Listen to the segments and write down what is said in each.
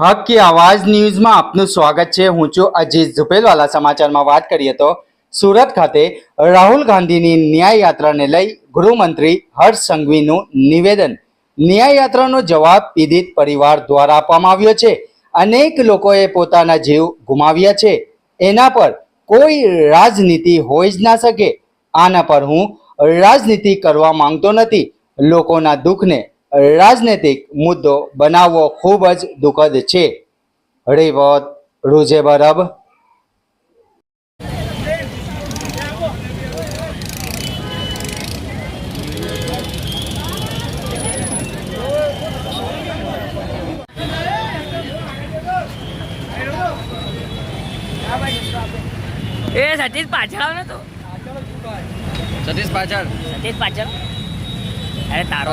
હક કી આવાજ ન્યૂઝમાં આપનું સ્વાગત છે. હું છું અજીત ઝુપેલવાલા. સમાચારમાં વાત કરીએ તો સુરત ખાતે રાહુલ ગાંધીની ન્યાય યાત્રાને લઈ ગૃહમંત્રી હર્ષ સંઘવીનું નિવેદન. ન્યાય યાત્રાનો જવાબ પીડિત પરિવાર દ્વારા આપવામાં આવ્યો છે. અનેક લોકોએ પોતાના જીવ ગુમાવ્યા છે. એના પર કોઈ રાજનીતિ હોઈ જ ના શકે. આના પર હું રાજનીતિ કરવા માંગતો નથી. લોકોના દુઃખને રાજનૈતિક મુદ્દો બનાવવો ખૂબ જ દુઃખદ છે. રેવત રૂજે બરબ. એ સતીશ પાછળ આવે ને તું. સતીશ પાછળ. સતીશ પાછળ. અરે તારો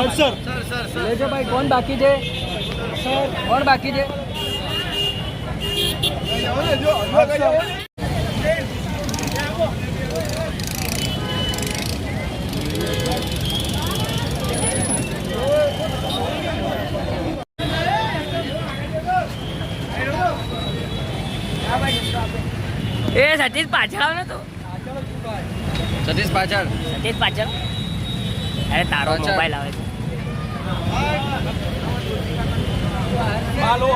આવે સર. લેજો ભાઈ કોણ બાકી છે? સર કોણ બાકી છે? એ સતીશ પાછળ આવ ને તું. સતીશ પાછળ. સતીશ પાછળ? અરે તારો. મોબાઈલ આવે છે. Malo.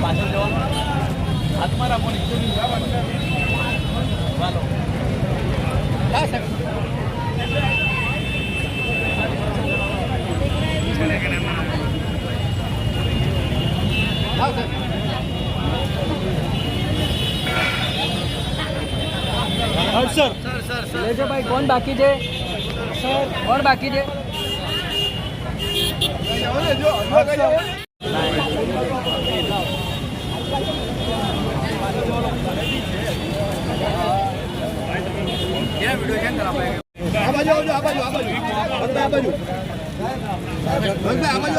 પાછળ જવાનું હાથમાં રાખો નીચે હાલો ના સાહેબ લેજો ભાઈ કોણ બાકી છે? સર કોણ બાકી છે? કેમેરા આ ભાઈને ચિત્ર વિકૃત માણસ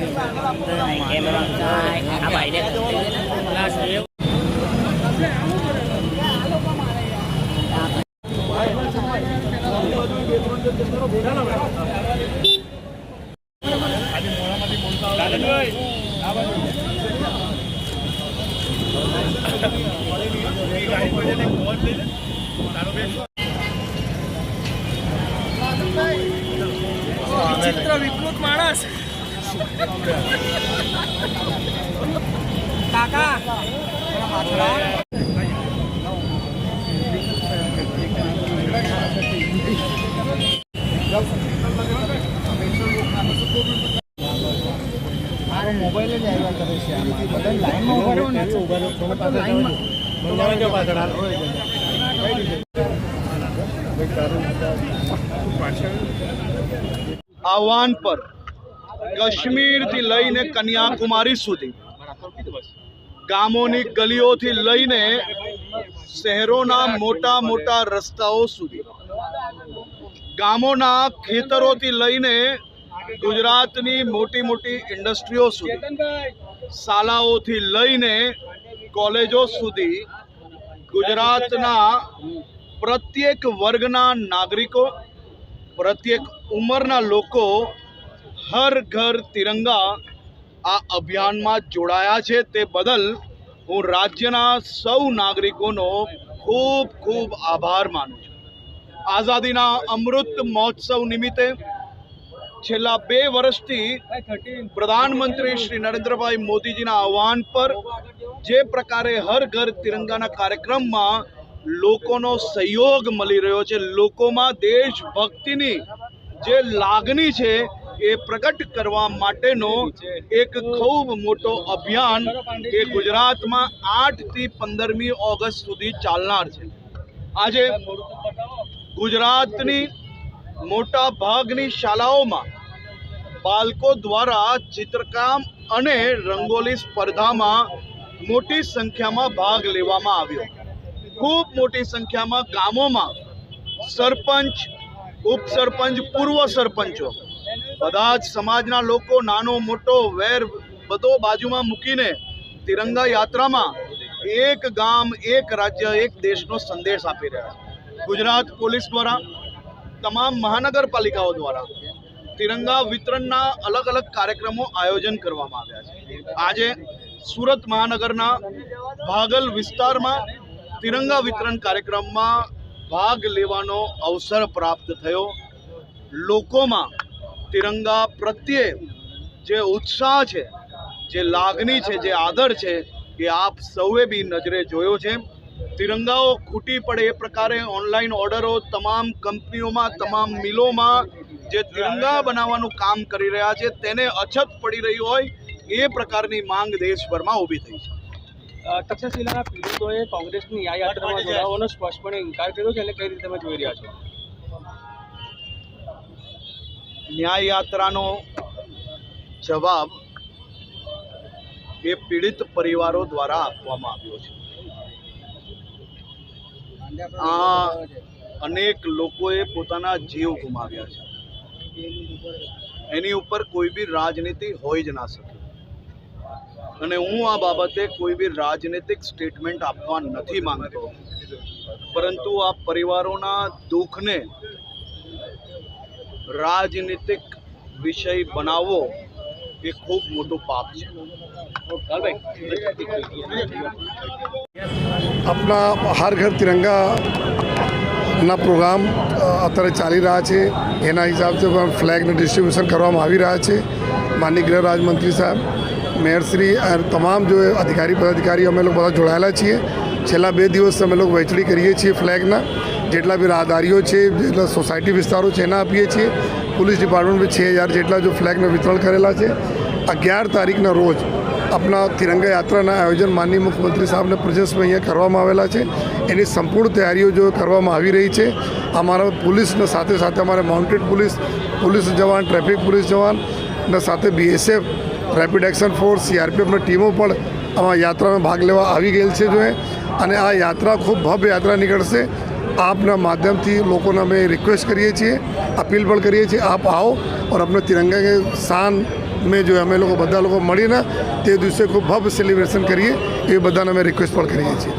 કાકા મોબાઈલ જ આવ્યા કરે છે આમાં બધા લાઈનમાં ઊભા રહો ને લાઈનમાં આહવાન પર કાશ્મીરથી લઈને કન્યાકુમારી સુધી. ગામોની ગલીઓથી લઈને શહેરોના મોટા મોટા રસ્તાઓ સુધી. ગામોના ખેતરોથી લઈને ગુજરાતની મોટી મોટી ઇન્ડસ્ટ્રીઓ સુધી. શાળાઓથી લઈને કોલેજો સુધી ગુજરાતના પ્રત્યેક વર્ગના નાગરિકો, પ્રત્યેક ઉંમરના લોકો હર ઘર તિરંગા આ અભિયાનમાં જોડાયા છે તે બદલ હું રાજ્યના સૌ નાગરિકોનો ખૂબ ખૂબ આભાર માનું છું. આઝાદીના અમૃત મહોત્સવ નિમિત્તે છેલ્લા બે વર્ષથી પ્રધાનમંત્રી શ્રી નરેન્દ્રભાઈ મોદીજીના આહવાન પર જે પ્રકારે હર ઘર તિરંગાના કાર્યક્રમમાં લોકોનો સહયોગ મળી રહ્યો છે, લોકોમાં દેશભક્તિની જે લાગણી છે એ પ્રગટ કરવા માટેનો એક ખૂબ મોટો અભિયાન એ ગુજરાતમાં આઠથી પંદરમી ઓગસ્ટ સુધી ચાલનાર છે. આજે ગુજરાતની મોટા ભાગની શાળાઓમાં બાળકો દ્વારા ચિત્રકામ અને રંગોલી સ્પર્ધામાં મોટી સંખ્યામાં ભાગ લેવામાં આવ્યો. ખૂબ મોટી સંખ્યામાં ગામોમાં સરપંચ, ઉપસરપંચ, પૂર્વ સરપંચો બધા જ સમાજના લોકો, નાનો, મોટો, વેર બધો બાજુમાં મૂકીને તિરંગા યાત્રામાં એક ગામ, એક રાજ્ય, એક દેશનો સંદેશ આપી રહ્યા ગુજરાત પોલીસ દ્વારા, તમામ મહાનગરપાલિકાઓ દ્વારા તિરંગા વિતરણના અલગ અલગ કાર્યક્રમો આયોજન કરવામાં આવ્યા છે. આજે સુરત મહાનગરના ભાગલ વિસ્તારમાં તિરંગા વિતરણ કાર્યક્રમમાં ભાગ લેવાનો અવસર પ્રાપ્ત થયો. લોકોમાં તિરંગા પ્રત્યે જે ઉત્સાહ છે જે લાગણી છે જે આદર છે એ આપ સૌએ બી નજરે જોયો છે. તિરંગાઓ ખૂટી પડે એ પ્રકારે ઓનલાઈન ઓર્ડરો તમામ કંપનીઓમાં તમામ મિલોમાં જે તિરંગા બનાવવાનું કામ કરી રહ્યા છે તેને અછત પડી રહી હોય એ પ્રકારની માંગ દેશભરમાં ઊભી થઈ છે. તક્ષશિલાના પીડિતોએ કોંગ્રેસની આ યાત્રામાં જોડાવાનો સ્પષ્ટપણે ઇન્કાર કર્યો છે અને કઈ રીતે તમે જોઈ રહ્યા છો? ન્યાય યાત્રાનો જવાબ એ પીડિત પરિવારો દ્વારા આપવામાં આવ્યો છે. આ અનેક લોકોએ પોતાના જીવ ગુમાવ્યા છે. એની ઉપર કોઈ બી રાજનીતિ હોઈ જ ના શકે. અને હું આ બાબતે કોઈ બી રાજનીતિક સ્ટેટમેન્ટ આપવા નથી માંગતો. પરંતુ આ પરિવારોના દુઃખને રાજનીતિક વિષય બનાવવો એ ખૂબ મોટું પાપ છે. આપણા હર ઘર તિરંગાના પ્રોગ્રામ અત્યારે ચાલી રહ્યા છે. એના હિસાબથી પણ ફ્લેગનું ડિસ્ટ્રીબ્યુશન કરવામાં આવી રહ્યા છે. માનની ગૃહ રાજમંત્રી સાહેબ મેયરશ્રી અને તમામ જો અધિકારી પદાધિકારી અમે લોકો બધા જોડાયેલા છીએ. છેલ્લા બે દિવસ અમે લોકો વહેંચણી કરીએ છીએ ફ્લેગના. જેટલા બી રાહદારીઓ છે, જેટલા સોસાયટી વિસ્તારો છે, એના આપીએ છીએ. પોલીસ ડિપાર્ટમેન્ટ બી છ હજાર જેટલા જો ફ્લેગને વિતરણ કરેલા છે. અગિયાર તારીખના રોજ આપણા તિરંગા યાત્રાના આયોજન માનનીય મુખ્યમંત્રી સાહેબને પ્રજેશભાઈ અહીંયા કરવામાં આવેલા છે. એની સંપૂર્ણ તૈયારીઓ જો કરવામાં આવી રહી છે, અમારા પોલીસને સાથે સાથે અમારા માઉન્ટેડ પોલીસ પોલીસ જવાન ટ્રાફિક પોલીસ જવાનના સાથે બીએસએફ રેપિડ એક્શન ફોર્સ સીઆરપીએફની ટીમો પણ આમાં યાત્રામાં ભાગ લેવા આવી ગયેલ છે જો અને આ યાત્રા ખૂબ ભવ્ય યાત્રા નીકળશે. આપના માધ્યમથી લોકોને અમે રિક્વેસ્ટ કરીએ છીએ અપીલ પણ કરીએ છીએ આપ આવો और अपने तिरंगा के शान में जो અમે લોકો બધા લોકો મળીને તે દિવસે ખૂબ ભવ્ય સેલિબ્રેશન કરીએ એ બધાને અમે રિક્વેસ્ટ પણ કરીએ છીએ